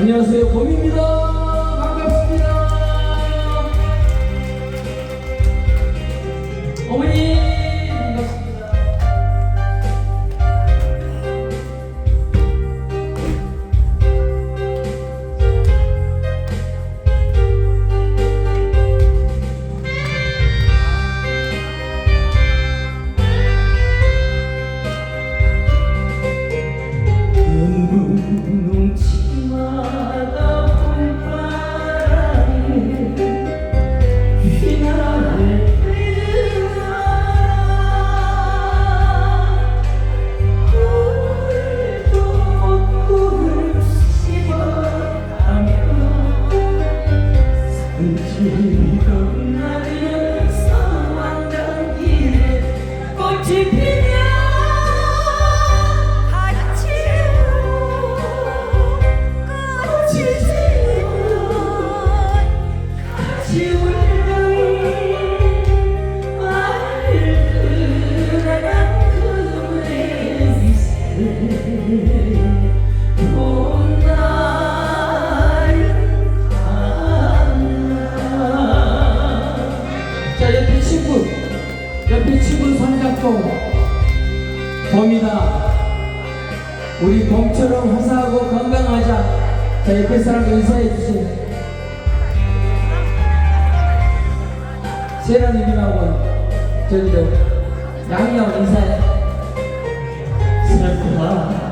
안녕하세요. 반갑습니다 지가 나는 사망단 길에 꽃이 피면 같이 같이 같이 울는 알뜰한 그의 미세 옆에 친구 손잡고 봄이다. 우리 봄처럼 화사하고 건강하자. 자 옆에 사람 인사해 주세요. 세라 누님하고 저기도 양이하고 인사해. 사랑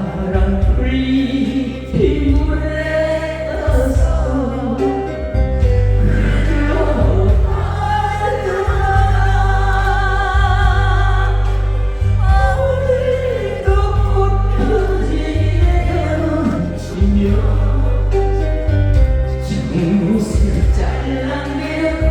모습 잘난 게